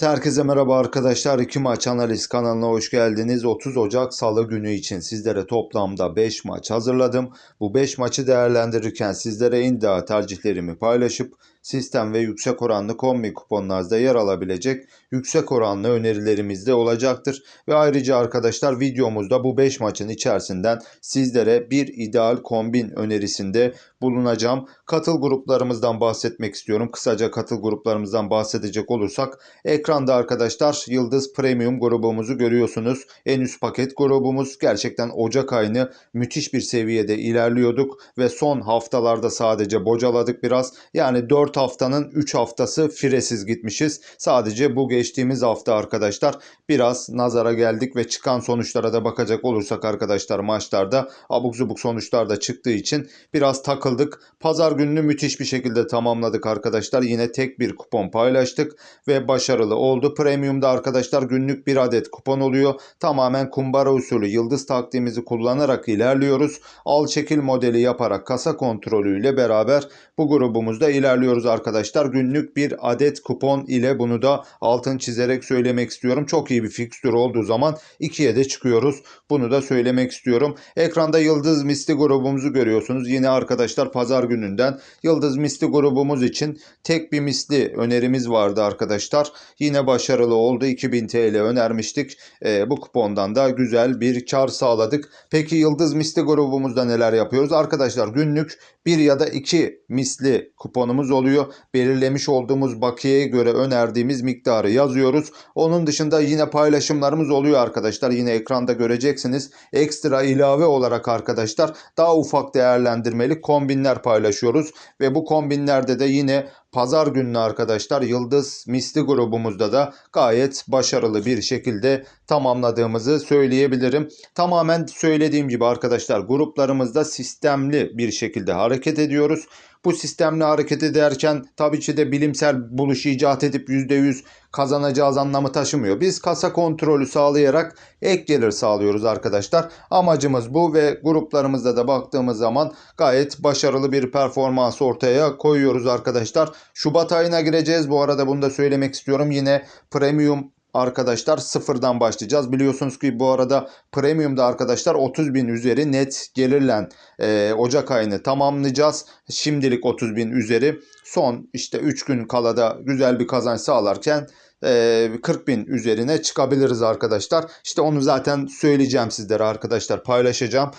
Herkese merhaba arkadaşlar. İki maç analiz kanalına hoş geldiniz. 30 Ocak Salı günü için sizlere toplamda 5 maç hazırladım. Bu 5 maçı değerlendirirken sizlere iddia tercihlerimi paylaşıp sistem ve yüksek oranlı kombi kuponlarınızda yer alabilecek yüksek oranlı önerilerimiz de olacaktır. Ve ayrıca arkadaşlar videomuzda bu 5 maçın içerisinden sizlere bir ideal kombin önerisinde bulunacağım. Katıl gruplarımızdan bahsetmek istiyorum. Kısaca katıl gruplarımızdan bahsedecek olursak ekranda arkadaşlar Yıldız Premium grubumuzu görüyorsunuz. En üst paket grubumuz gerçekten Ocak ayını müthiş bir seviyede ilerliyorduk ve son haftalarda sadece bocaladık biraz. Yani 4 haftanın 3 haftası firesiz gitmişiz. Sadece bu geçtiğimiz hafta arkadaşlar biraz nazara geldik ve çıkan sonuçlara da bakacak olursak arkadaşlar maçlarda abuk zubuk sonuçlar da çıktığı için biraz takıldık. Pazar gününü müthiş bir şekilde tamamladık arkadaşlar. Yine tek bir kupon paylaştık ve başarılı oldu. Premium'da arkadaşlar günlük bir adet kupon oluyor. Tamamen kumbara usulü yıldız taktiğimizi kullanarak ilerliyoruz. Al çekil modeli yaparak kasa kontrolüyle beraber bu grubumuzda ilerliyoruz arkadaşlar. Günlük bir adet kupon ile bunu da altın çizerek söylemek istiyorum. Çok iyi bir fikstür olduğu zaman ikiye de çıkıyoruz. Bunu da söylemek istiyorum. Ekranda Yıldız Misli grubumuzu görüyorsunuz. Yine arkadaşlar pazar gününden Yıldız Misli grubumuz için tek bir misli önerimiz vardı arkadaşlar. Yine başarılı oldu. 2000 TL önermiştik. Ee, bu kupondan da güzel bir kar sağladık. Peki Yıldız Misli grubumuzda neler yapıyoruz? Arkadaşlar günlük bir ya da iki misli kuponumuz oluyor. Belirlemiş olduğumuz bakiyeye göre önerdiğimiz miktarı yazıyoruz. Onun dışında yine paylaşımlarımız oluyor arkadaşlar. Yine ekranda göreceksiniz. Ekstra ilave olarak arkadaşlar daha ufak değerlendirmeli kombinler paylaşıyoruz. Ve bu kombinlerde de yine Pazar günü arkadaşlar Yıldız Misli grubumuzda da gayet başarılı bir şekilde tamamladığımızı söyleyebilirim. Tamamen söylediğim gibi arkadaşlar gruplarımızda sistemli bir şekilde hareket ediyoruz. Bu sistemle hareket ederken tabii ki de bilimsel buluş icat edip %100 kazanacağız anlamı taşımıyor. Biz kasa kontrolü sağlayarak ek gelir sağlıyoruz arkadaşlar. Amacımız bu ve gruplarımızda da baktığımız zaman gayet başarılı bir performans ortaya koyuyoruz arkadaşlar. Şubat ayına gireceğiz. Bu arada bunu da söylemek istiyorum. Yine premium arkadaşlar sıfırdan başlayacağız. Biliyorsunuz ki bu arada premiumda arkadaşlar 30 bin üzeri net gelirle e, Ocak ayını tamamlayacağız. Şimdilik 30 bin üzeri son işte 3 gün kala da güzel bir kazanç sağlarken 40 bin üzerine çıkabiliriz arkadaşlar. İşte onu zaten söyleyeceğim sizlere arkadaşlar paylaşacağım.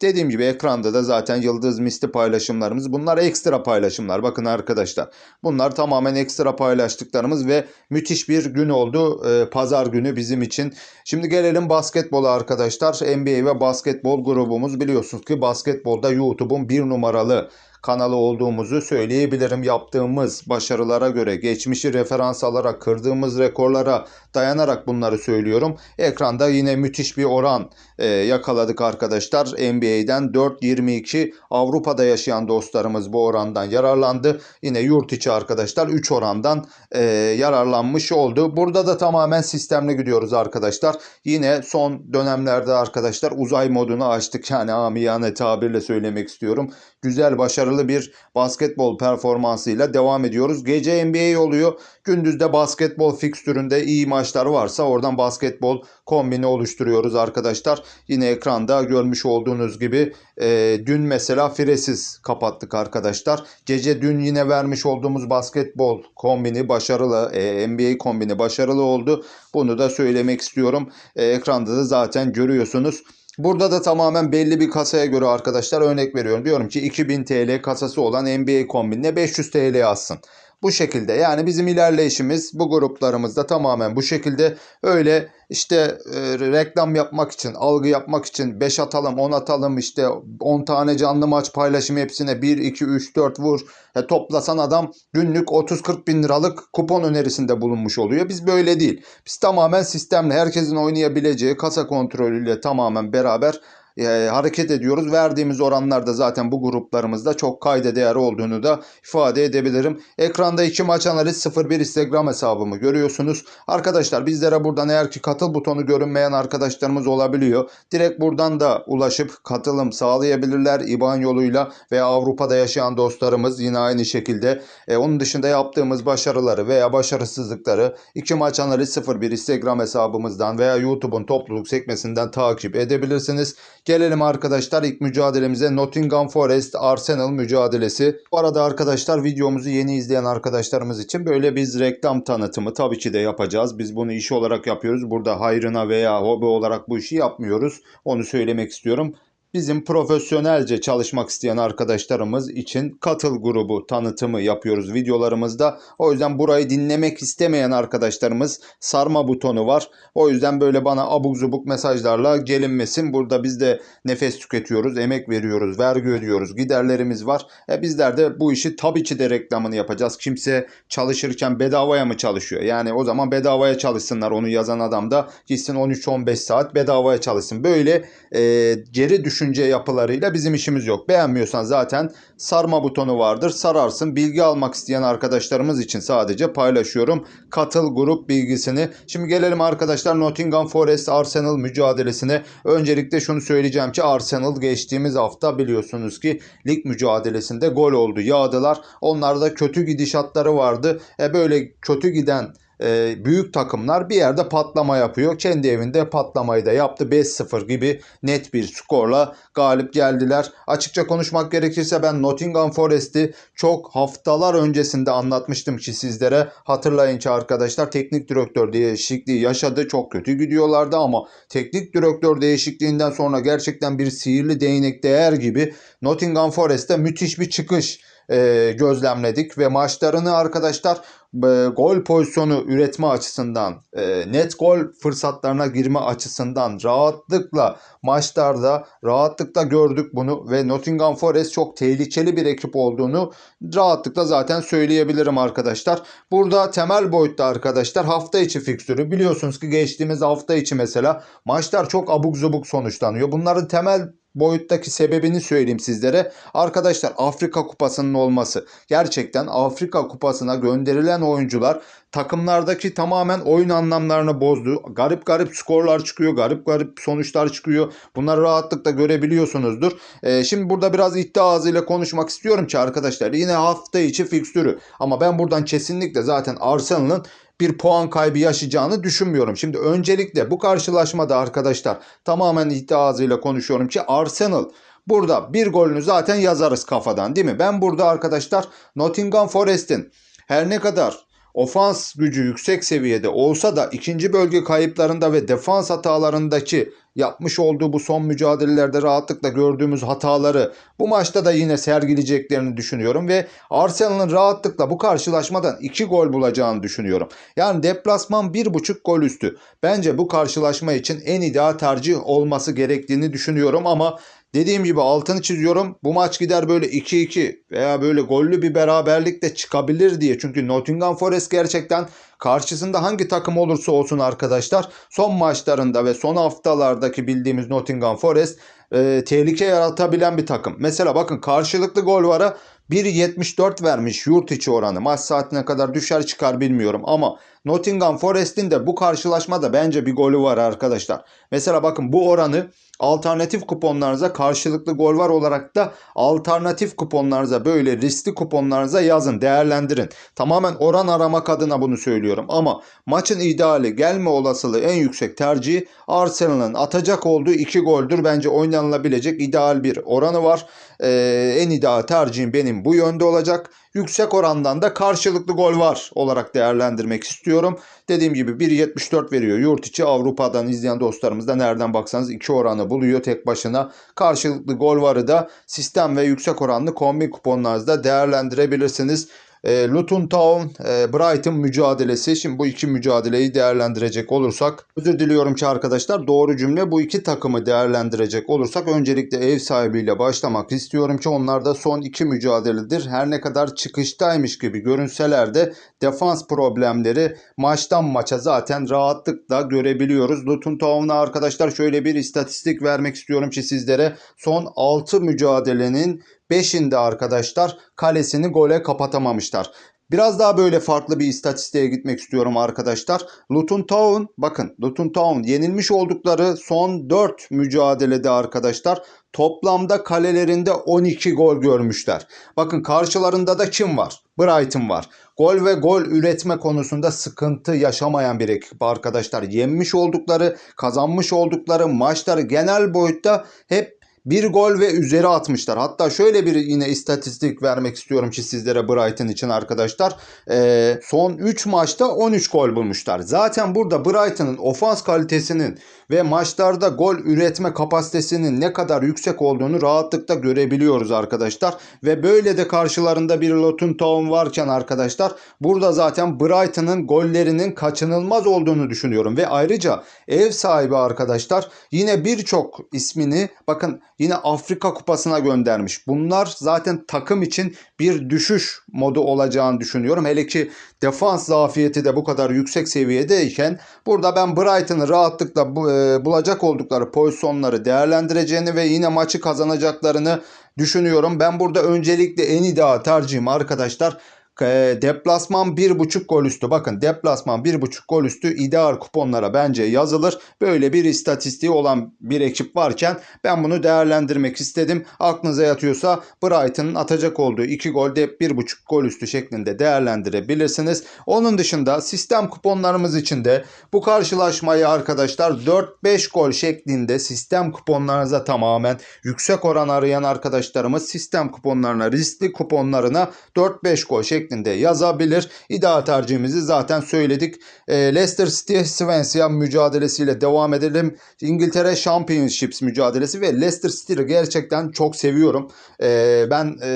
dediğim gibi ekranda da zaten Yıldız Misli paylaşımlarımız. Bunlar ekstra paylaşımlar. Bakın arkadaşlar. Bunlar tamamen ekstra paylaştıklarımız ve müthiş bir gün oldu. pazar günü bizim için. Şimdi gelelim basketbola arkadaşlar. NBA ve basketbol grubumuz biliyorsunuz ki basketbolda YouTube'un bir numaralı kanalı olduğumuzu söyleyebilirim. Yaptığımız başarılara göre geçmişi referans alarak kırdığımız rekorlara dayanarak bunları söylüyorum. Ekranda yine müthiş bir oran e, yakaladık arkadaşlar. NBA'den 4.22 Avrupa'da yaşayan dostlarımız bu orandan yararlandı. Yine yurt içi arkadaşlar 3 orandan e, yararlanmış oldu. Burada da tamamen sistemli gidiyoruz arkadaşlar. Yine son dönemlerde arkadaşlar uzay modunu açtık. Yani amiyane tabirle söylemek istiyorum. Güzel başarılı bir basketbol performansıyla devam ediyoruz. Gece NBA oluyor. Gündüzde basketbol fikstüründe iyi maçlar varsa oradan basketbol kombini oluşturuyoruz arkadaşlar. Yine ekranda görmüş olduğunuz gibi e, dün mesela firesiz kapattık arkadaşlar. Gece dün yine vermiş olduğumuz basketbol kombini başarılı, e, NBA kombini başarılı oldu. Bunu da söylemek istiyorum. E, ekranda da zaten görüyorsunuz. Burada da tamamen belli bir kasaya göre arkadaşlar örnek veriyorum. Diyorum ki 2000 TL kasası olan NBA kombinine 500 TL yazsın. Bu şekilde yani bizim ilerleyişimiz bu gruplarımızda tamamen bu şekilde öyle işte e, reklam yapmak için, algı yapmak için 5 atalım, 10 atalım işte 10 tane canlı maç paylaşımı hepsine 1, 2, 3, 4 vur. E, toplasan adam günlük 30-40 bin liralık kupon önerisinde bulunmuş oluyor. Biz böyle değil. Biz tamamen sistemle herkesin oynayabileceği kasa kontrolüyle tamamen beraber e, hareket ediyoruz. Verdiğimiz oranlarda zaten bu gruplarımızda çok kayda değer olduğunu da ifade edebilirim. Ekranda iki maç analiz 01 Instagram hesabımı görüyorsunuz. Arkadaşlar bizlere buradan eğer ki katıl butonu görünmeyen arkadaşlarımız olabiliyor. Direkt buradan da ulaşıp katılım sağlayabilirler İBAN yoluyla veya Avrupa'da yaşayan dostlarımız yine aynı şekilde. E, onun dışında yaptığımız başarıları veya başarısızlıkları iki maç analiz 01 Instagram hesabımızdan veya YouTube'un topluluk sekmesinden takip edebilirsiniz. Gelelim arkadaşlar ilk mücadelemize Nottingham Forest Arsenal mücadelesi. Bu arada arkadaşlar videomuzu yeni izleyen arkadaşlarımız için böyle biz reklam tanıtımı tabii ki de yapacağız. Biz bunu iş olarak yapıyoruz. Burada hayrına veya hobi olarak bu işi yapmıyoruz. Onu söylemek istiyorum bizim profesyonelce çalışmak isteyen arkadaşlarımız için katıl grubu tanıtımı yapıyoruz videolarımızda. O yüzden burayı dinlemek istemeyen arkadaşlarımız sarma butonu var. O yüzden böyle bana abuk zubuk mesajlarla gelinmesin. Burada biz de nefes tüketiyoruz, emek veriyoruz, vergi ödüyoruz, giderlerimiz var. E bizler de bu işi tabii ki de reklamını yapacağız. Kimse çalışırken bedavaya mı çalışıyor? Yani o zaman bedavaya çalışsınlar onu yazan adam da gitsin 13-15 saat bedavaya çalışsın. Böyle e, geri düşünce yapılarıyla bizim işimiz yok. Beğenmiyorsan zaten sarma butonu vardır. Sararsın. Bilgi almak isteyen arkadaşlarımız için sadece paylaşıyorum. Katıl grup bilgisini. Şimdi gelelim arkadaşlar Nottingham Forest Arsenal mücadelesine. Öncelikle şunu söyleyeceğim ki Arsenal geçtiğimiz hafta biliyorsunuz ki lig mücadelesinde gol oldu. Yağdılar. Onlarda kötü gidişatları vardı. E böyle kötü giden e, büyük takımlar bir yerde patlama yapıyor. Kendi evinde patlamayı da yaptı. 5-0 gibi net bir skorla galip geldiler. Açıkça konuşmak gerekirse ben Nottingham Forest'i çok haftalar öncesinde anlatmıştım ki sizlere. Hatırlayın ki arkadaşlar teknik direktör değişikliği yaşadı. Çok kötü gidiyorlardı ama teknik direktör değişikliğinden sonra gerçekten bir sihirli değnek değer gibi Nottingham Forest'te müthiş bir çıkış e, gözlemledik ve maçlarını arkadaşlar e, gol pozisyonu üretme açısından, e, net gol fırsatlarına girme açısından rahatlıkla maçlarda rahatlıkla gördük bunu ve Nottingham Forest çok tehlikeli bir ekip olduğunu rahatlıkla zaten söyleyebilirim arkadaşlar. Burada temel boyutta arkadaşlar hafta içi fikstürü biliyorsunuz ki geçtiğimiz hafta içi mesela maçlar çok abuk zubuk sonuçlanıyor. Bunların temel boyuttaki sebebini söyleyeyim sizlere. Arkadaşlar Afrika Kupası'nın olması. Gerçekten Afrika Kupası'na gönderilen oyuncular takımlardaki tamamen oyun anlamlarını bozdu. Garip garip skorlar çıkıyor, garip garip sonuçlar çıkıyor. Bunları rahatlıkla görebiliyorsunuzdur. Ee, şimdi burada biraz iddia ağzıyla konuşmak istiyorum ki arkadaşlar yine hafta içi fikstürü. Ama ben buradan kesinlikle zaten Arsenal'ın bir puan kaybı yaşayacağını düşünmüyorum. Şimdi öncelikle bu karşılaşmada arkadaşlar tamamen iddia ağzıyla konuşuyorum ki Arsenal burada bir golünü zaten yazarız kafadan değil mi? Ben burada arkadaşlar Nottingham Forest'in her ne kadar ofans gücü yüksek seviyede olsa da ikinci bölge kayıplarında ve defans hatalarındaki yapmış olduğu bu son mücadelelerde rahatlıkla gördüğümüz hataları bu maçta da yine sergileyeceklerini düşünüyorum ve Arsenal'ın rahatlıkla bu karşılaşmadan 2 gol bulacağını düşünüyorum. Yani deplasman 1.5 gol üstü. Bence bu karşılaşma için en ideal tercih olması gerektiğini düşünüyorum ama Dediğim gibi altını çiziyorum. Bu maç gider böyle 2-2 veya böyle gollü bir beraberlik de çıkabilir diye. Çünkü Nottingham Forest gerçekten karşısında hangi takım olursa olsun arkadaşlar son maçlarında ve son haftalardaki bildiğimiz Nottingham Forest e, tehlike yaratabilen bir takım. Mesela bakın karşılıklı gol vara 1.74 vermiş yurt içi oranı. Maç saatine kadar düşer çıkar bilmiyorum ama Nottingham Forest'in de bu karşılaşmada bence bir golü var arkadaşlar. Mesela bakın bu oranı alternatif kuponlarınıza karşılıklı gol var olarak da alternatif kuponlarınıza böyle riskli kuponlarınıza yazın değerlendirin. Tamamen oran aramak adına bunu söylüyorum ama maçın ideali gelme olasılığı en yüksek tercihi Arsenal'ın atacak olduğu 2 goldür. Bence oynanılabilecek ideal bir oranı var. Ee, en ideal tercihim benim bu yönde olacak. Yüksek orandan da karşılıklı gol var olarak değerlendirmek istiyorum. Dediğim gibi 1.74 veriyor yurt içi Avrupa'dan izleyen dostlarımız da nereden baksanız 2 oranı buluyor tek başına. Karşılıklı gol varı da sistem ve yüksek oranlı kombi kuponlarınızda değerlendirebilirsiniz. E, Luton Town, e, Brighton mücadelesi. Şimdi bu iki mücadeleyi değerlendirecek olursak, özür diliyorum ki arkadaşlar doğru cümle bu iki takımı değerlendirecek olursak öncelikle ev sahibiyle başlamak istiyorum ki onlar da son iki mücadeledir. Her ne kadar çıkıştaymış gibi görünseler de defans problemleri maçtan maça zaten rahatlıkla görebiliyoruz. Luton Town'a arkadaşlar şöyle bir istatistik vermek istiyorum ki sizlere son 6 mücadelenin 5'inde arkadaşlar kalesini gole kapatamamışlar. Biraz daha böyle farklı bir istatistiğe gitmek istiyorum arkadaşlar. Luton Town bakın Luton Town yenilmiş oldukları son 4 mücadelede arkadaşlar toplamda kalelerinde 12 gol görmüşler. Bakın karşılarında da kim var? Brighton var. Gol ve gol üretme konusunda sıkıntı yaşamayan bir ekip arkadaşlar. Yenmiş oldukları, kazanmış oldukları maçları genel boyutta hep bir gol ve üzeri atmışlar. Hatta şöyle bir yine istatistik vermek istiyorum ki sizlere Brighton için arkadaşlar. Ee, son 3 maçta 13 gol bulmuşlar. Zaten burada Brighton'ın ofans kalitesinin ve maçlarda gol üretme kapasitesinin ne kadar yüksek olduğunu rahatlıkla görebiliyoruz arkadaşlar. Ve böyle de karşılarında bir Luton Town varken arkadaşlar burada zaten Brighton'ın gollerinin kaçınılmaz olduğunu düşünüyorum. Ve ayrıca ev sahibi arkadaşlar yine birçok ismini bakın yine Afrika Kupası'na göndermiş. Bunlar zaten takım için bir düşüş modu olacağını düşünüyorum. Hele ki defans zafiyeti de bu kadar yüksek seviyedeyken burada ben Brighton'ı rahatlıkla e, bulacak oldukları pozisyonları değerlendireceğini ve yine maçı kazanacaklarını düşünüyorum. Ben burada öncelikle en ideal tercihim arkadaşlar e, deplasman 1.5 gol üstü. Bakın deplasman 1.5 gol üstü ideal kuponlara bence yazılır. Böyle bir istatistiği olan bir ekip varken ben bunu değerlendirmek istedim. Aklınıza yatıyorsa Brighton'ın atacak olduğu 2 golde 1.5 gol üstü şeklinde değerlendirebilirsiniz. Onun dışında sistem kuponlarımız için de bu karşılaşmayı arkadaşlar 4-5 gol şeklinde sistem kuponlarınıza tamamen yüksek oran arayan arkadaşlarımız sistem kuponlarına riskli kuponlarına 4-5 gol şeklinde yazabilir. İdeal tercihimizi zaten söyledik. E, Leicester City Swansea mücadelesiyle devam edelim. İngiltere Championships mücadelesi ve Leicester City'yi gerçekten çok seviyorum. E, ben e,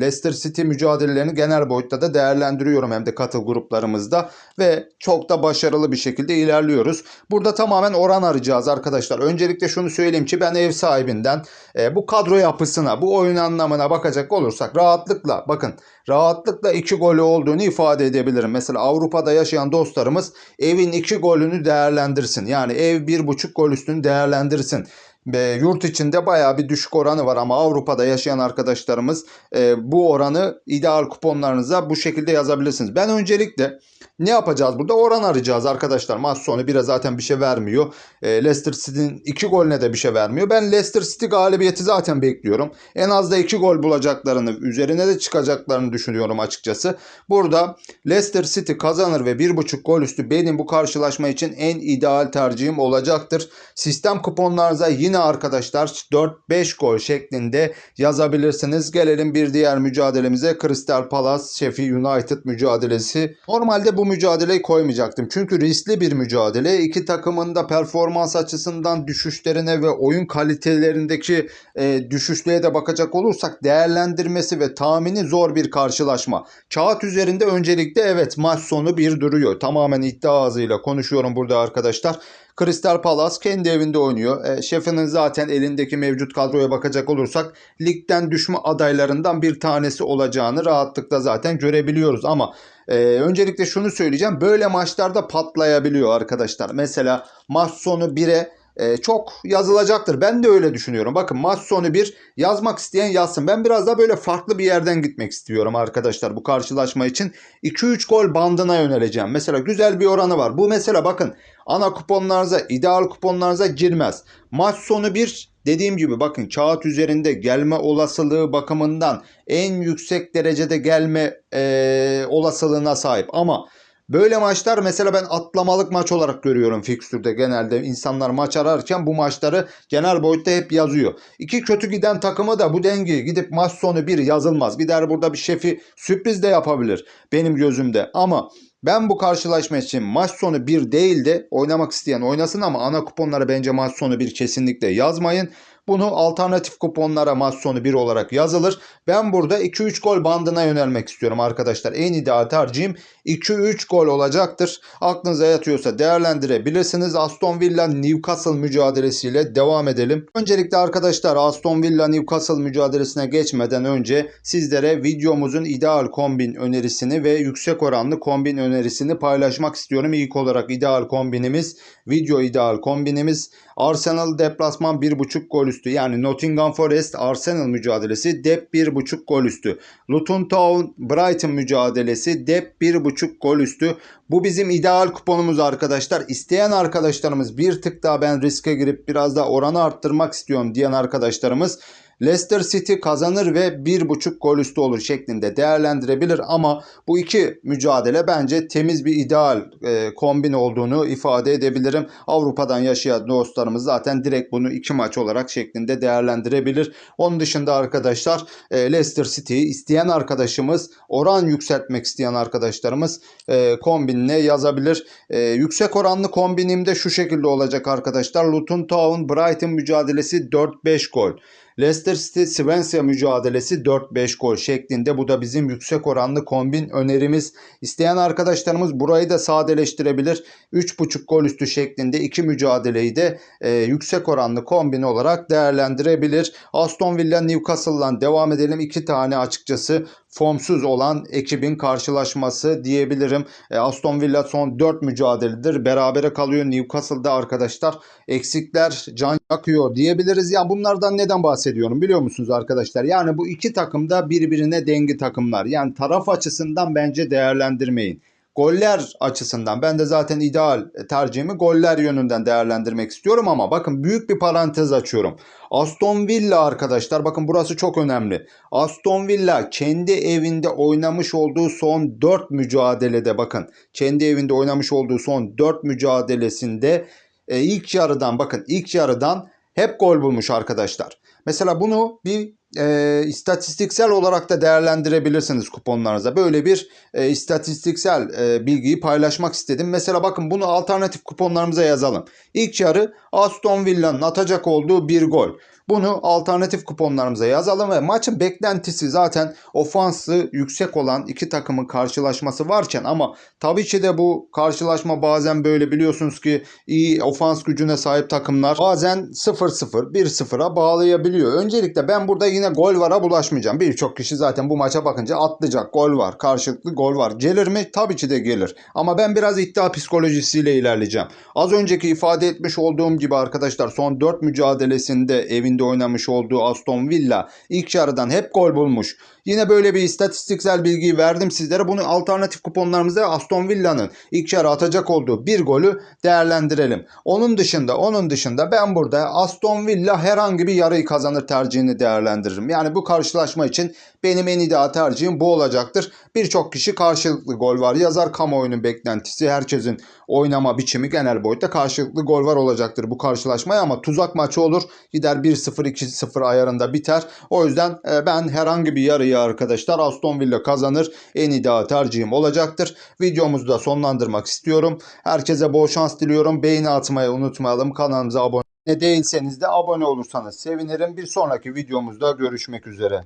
Leicester City mücadelelerini genel boyutta da değerlendiriyorum hem de katıl gruplarımızda ve çok da başarılı bir şekilde ilerliyoruz. Burada tamamen oran arayacağız arkadaşlar. Öncelikle şunu söyleyeyim ki ben ev sahibinden e, bu kadro yapısına, bu oyun anlamına bakacak olursak rahatlıkla bakın rahatlıkla 2 golü olduğunu ifade edebilirim. Mesela Avrupa'da yaşayan dostlarımız evin 2 golünü değerlendirsin. Yani ev 1.5 gol üstünü değerlendirsin. Ve yurt içinde bayağı bir düşük oranı var ama Avrupa'da yaşayan arkadaşlarımız e, bu oranı ideal kuponlarınıza bu şekilde yazabilirsiniz. Ben öncelikle ne yapacağız burada? Oran arayacağız arkadaşlar. Maç sonu bire zaten bir şey vermiyor. E, Leicester City'nin 2 golüne de bir şey vermiyor. Ben Leicester City galibiyeti zaten bekliyorum. En az da 2 gol bulacaklarını, üzerine de çıkacaklarını düşünüyorum açıkçası. Burada Leicester City kazanır ve 1.5 gol üstü benim bu karşılaşma için en ideal tercihim olacaktır. Sistem kuponlarınıza yine arkadaşlar 4-5 gol şeklinde yazabilirsiniz. Gelelim bir diğer mücadelemize. Crystal Palace Sheffield United mücadelesi. Normalde bu mücadeleyi koymayacaktım. Çünkü riskli bir mücadele. İki takımın da performans açısından düşüşlerine ve oyun kalitelerindeki e, düşüşlüğe de bakacak olursak değerlendirmesi ve tahmini zor bir karşılaşma. Kağıt üzerinde öncelikle evet maç sonu bir duruyor. Tamamen iddia ağzıyla konuşuyorum burada arkadaşlar. Crystal Palace kendi evinde oynuyor. E, Sheffield'ın zaten elindeki mevcut kadroya bakacak olursak ligden düşme adaylarından bir tanesi olacağını rahatlıkla zaten görebiliyoruz. Ama e, öncelikle şunu söyleyeceğim. Böyle maçlarda patlayabiliyor arkadaşlar. Mesela maç sonu 1'e e, çok yazılacaktır. Ben de öyle düşünüyorum. Bakın maç sonu bir yazmak isteyen yazsın. Ben biraz daha böyle farklı bir yerden gitmek istiyorum arkadaşlar bu karşılaşma için. 2-3 gol bandına yöneleceğim. Mesela güzel bir oranı var. Bu mesela bakın ana kuponlarınıza, ideal kuponlarınıza girmez. Maç sonu bir dediğim gibi bakın kağıt üzerinde gelme olasılığı bakımından en yüksek derecede gelme e, olasılığına sahip. Ama Böyle maçlar mesela ben atlamalık maç olarak görüyorum fikstürde genelde insanlar maç ararken bu maçları genel boyutta hep yazıyor. İki kötü giden takımı da bu dengi gidip maç sonu bir yazılmaz. Gider burada bir şefi sürpriz de yapabilir benim gözümde ama ben bu karşılaşma için maç sonu 1 değil de oynamak isteyen oynasın ama ana kuponlara bence maç sonu 1 kesinlikle yazmayın. Bunu alternatif kuponlara maç sonu 1 olarak yazılır. Ben burada 2-3 gol bandına yönelmek istiyorum arkadaşlar. En ideal tercihim 2-3 gol olacaktır. Aklınıza yatıyorsa değerlendirebilirsiniz. Aston Villa Newcastle mücadelesiyle devam edelim. Öncelikle arkadaşlar Aston Villa Newcastle mücadelesine geçmeden önce sizlere videomuzun ideal kombin önerisini ve yüksek oranlı kombin önerisini paylaşmak istiyorum. İlk olarak ideal kombinimiz, video ideal kombinimiz Arsenal deplasman 1.5 gol üstü. Yani Nottingham Forest Arsenal mücadelesi dep 1.5 gol üstü. Luton Town Brighton mücadelesi dep 1.5 gol üstü. Bu bizim ideal kuponumuz arkadaşlar. İsteyen arkadaşlarımız bir tık daha ben riske girip biraz daha oranı arttırmak istiyorum diyen arkadaşlarımız Leicester City kazanır ve 1.5 gol üstü olur şeklinde değerlendirebilir ama bu iki mücadele bence temiz bir ideal e, kombin olduğunu ifade edebilirim. Avrupa'dan yaşayan dostlarımız zaten direkt bunu iki maç olarak şeklinde değerlendirebilir. Onun dışında arkadaşlar e, Leicester City'yi isteyen arkadaşımız oran yükseltmek isteyen arkadaşlarımız e, kombinine yazabilir. E, yüksek oranlı kombinim de şu şekilde olacak arkadaşlar. Luton Town Brighton mücadelesi 4-5 gol. Leicester City Swansea mücadelesi 4-5 gol şeklinde. Bu da bizim yüksek oranlı kombin önerimiz. İsteyen arkadaşlarımız burayı da sadeleştirebilir. 3.5 gol üstü şeklinde iki mücadeleyi de e, yüksek oranlı kombin olarak değerlendirebilir. Aston Villa Newcastle'dan devam edelim. İki tane açıkçası formsuz olan ekibin karşılaşması diyebilirim. E, Aston Villa son 4 mücadeledir. Berabere kalıyor Newcastle'da arkadaşlar. Eksikler can yakıyor diyebiliriz. Ya bunlardan neden bahsediyorum biliyor musunuz arkadaşlar? Yani bu iki takım da birbirine dengi takımlar. Yani taraf açısından bence değerlendirmeyin. Goller açısından ben de zaten ideal tercihimi goller yönünden değerlendirmek istiyorum ama bakın büyük bir parantez açıyorum. Aston Villa arkadaşlar bakın burası çok önemli. Aston Villa kendi evinde oynamış olduğu son 4 mücadelede bakın kendi evinde oynamış olduğu son 4 mücadelesinde e, ilk yarıdan bakın ilk yarıdan hep gol bulmuş arkadaşlar. Mesela bunu bir e, istatistiksel olarak da değerlendirebilirsiniz kuponlarınıza. Böyle bir e, istatistiksel e, bilgiyi paylaşmak istedim. Mesela bakın bunu alternatif kuponlarımıza yazalım. İlk yarı Aston Villa'nın atacak olduğu bir gol. Bunu alternatif kuponlarımıza yazalım ve maçın beklentisi zaten ofansı yüksek olan iki takımın karşılaşması varken ama tabii ki de bu karşılaşma bazen böyle biliyorsunuz ki iyi ofans gücüne sahip takımlar bazen 0-0 1-0'a bağlayabiliyor. Öncelikle ben burada yine gol vara bulaşmayacağım. Birçok kişi zaten bu maça bakınca atlayacak gol var karşılıklı gol var. Gelir mi? Tabii ki de gelir. Ama ben biraz iddia psikolojisiyle ilerleyeceğim. Az önceki ifade etmiş olduğum gibi arkadaşlar son 4 mücadelesinde evinde oynamış olduğu Aston Villa ilk yarıdan hep gol bulmuş. Yine böyle bir istatistiksel bilgiyi verdim sizlere. Bunu alternatif kuponlarımızda Aston Villa'nın ilk yarı atacak olduğu bir golü değerlendirelim. Onun dışında onun dışında ben burada Aston Villa herhangi bir yarıyı kazanır tercihini değerlendiririm. Yani bu karşılaşma için benim en ideal tercihim bu olacaktır. Birçok kişi karşılıklı gol var yazar. Kamuoyunun beklentisi herkesin oynama biçimi genel boyutta karşılıklı gol var olacaktır bu karşılaşmaya ama tuzak maçı olur. Gider 1-0 2-0 ayarında biter. O yüzden e, ben herhangi bir yarıyı arkadaşlar Aston Villa kazanır. En ideal tercihim olacaktır. Videomuzu da sonlandırmak istiyorum. Herkese bol şans diliyorum. Beğeni atmayı unutmayalım. Kanalımıza abone değilseniz de abone olursanız sevinirim. Bir sonraki videomuzda görüşmek üzere.